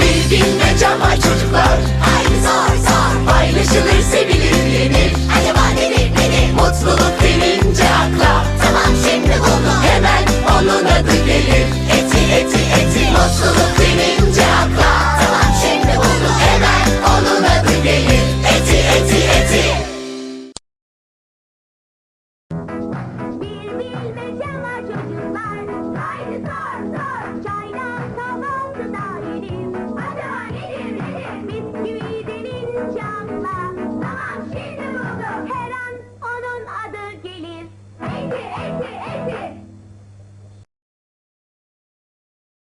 Bilgin var çocuklar. Haydi zor zor. Paylaşılır, sevilir, yenir. Acaba nedir nedir? Mutluluk eti, eti, eti.